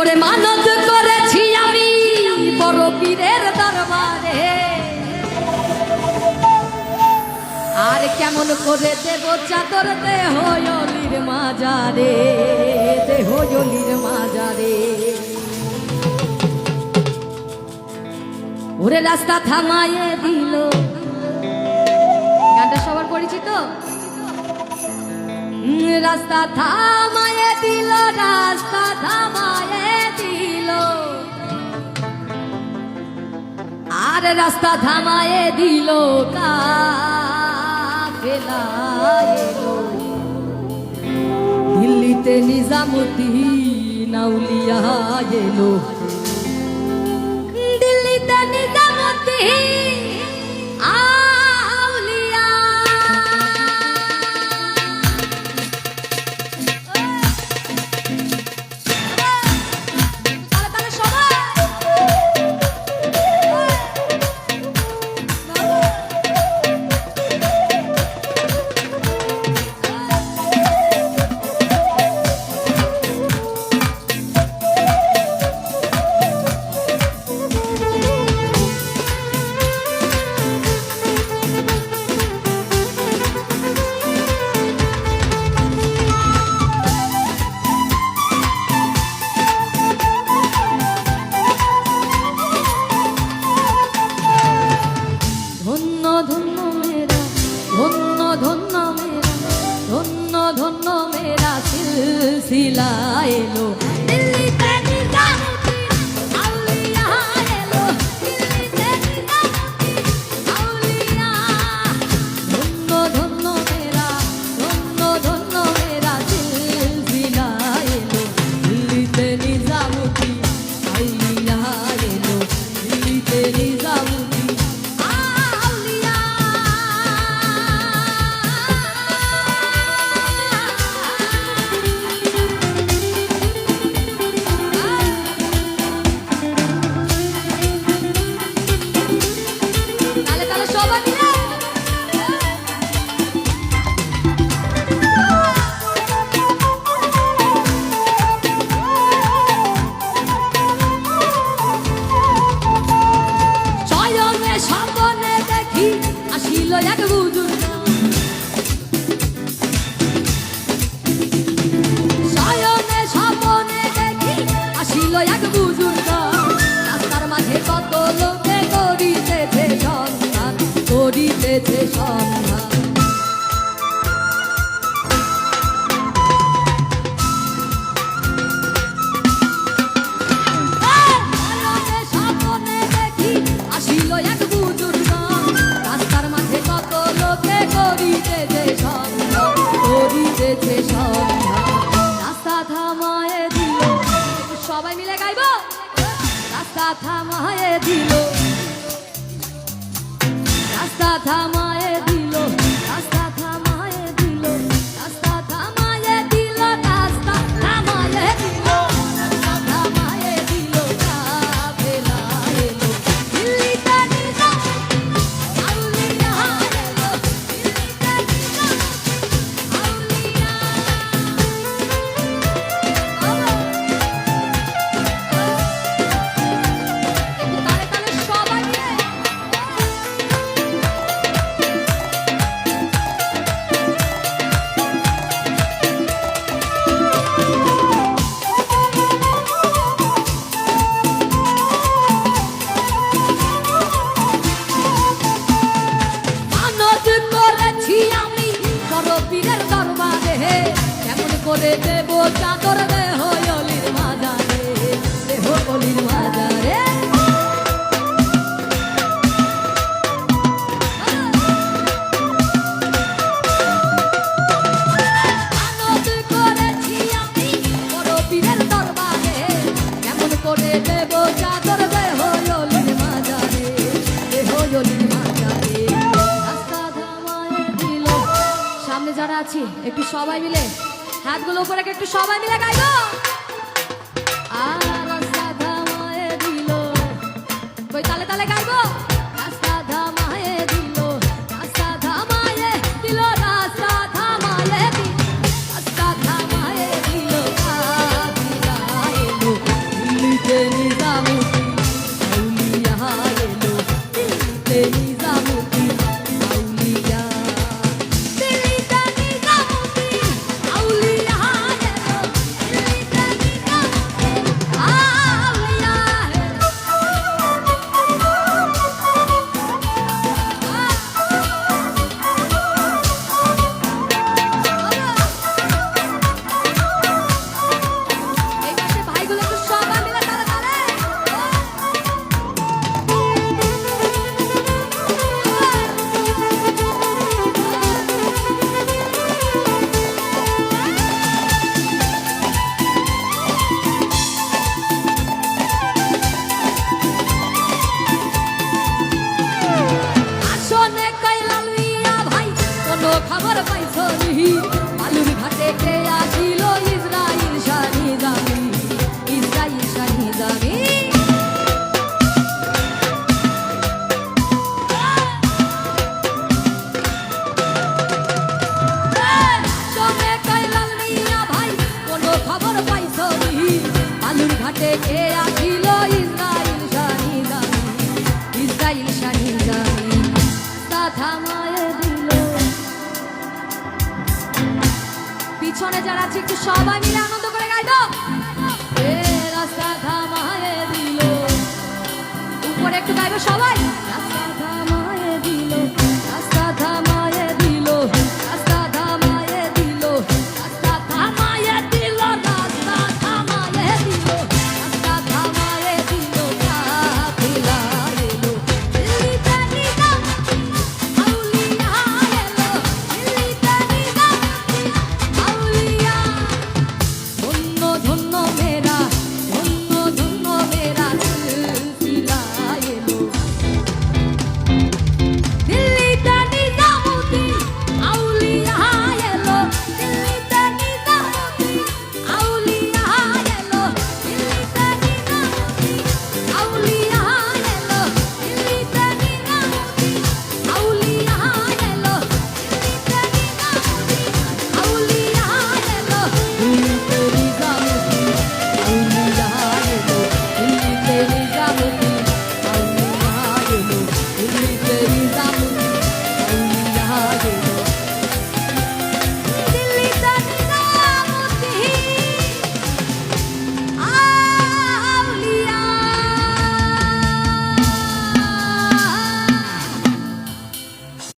ওরে মানত করেছি আমি বড় পীরের দরবারে। আর কেমন করে দেব চাদর দেহ অলির মাজারে দেহ অলির মাজারে। ওরে রাস্তা থামায়ে দিল। গানটা সবার পরিচিত? রাস্তা থামায়ে দিল, রাস্তা রাস্তা থামায়ে দিল দিল্লিতে নিজামুদ্দিন আউলিয়া এলো দিল্লিতে নিজামুদ্দিন আউলিয়া সিলসিলা এলো দিল্লিতে সবাই মিলে গাইব? রাস্তা থামায়ে দিল। রাস্তা থামায়ে করে দেব চাদর দেহ অলির মাজারে, দেহ অলির মাজারে। করে দেব চাদর দেহ অলির মাজারে, দেহ অলির মাজারে। রাস্তা থামায়ে দিল। সামনে যারা আছি, একটু সবাই মিলে হাতগুলো উপরে একটু সবাই মিলে গাইবো। আর সাধা দিল। কই তালে তালে গাইবো? Agora vai sorrir পিছনে যারা আছে, একটু সবাই মিলে আনন্দ করে গাই দাও রাস্তা ঘামায় দিল। উপরে একটু গাইবে সবাই?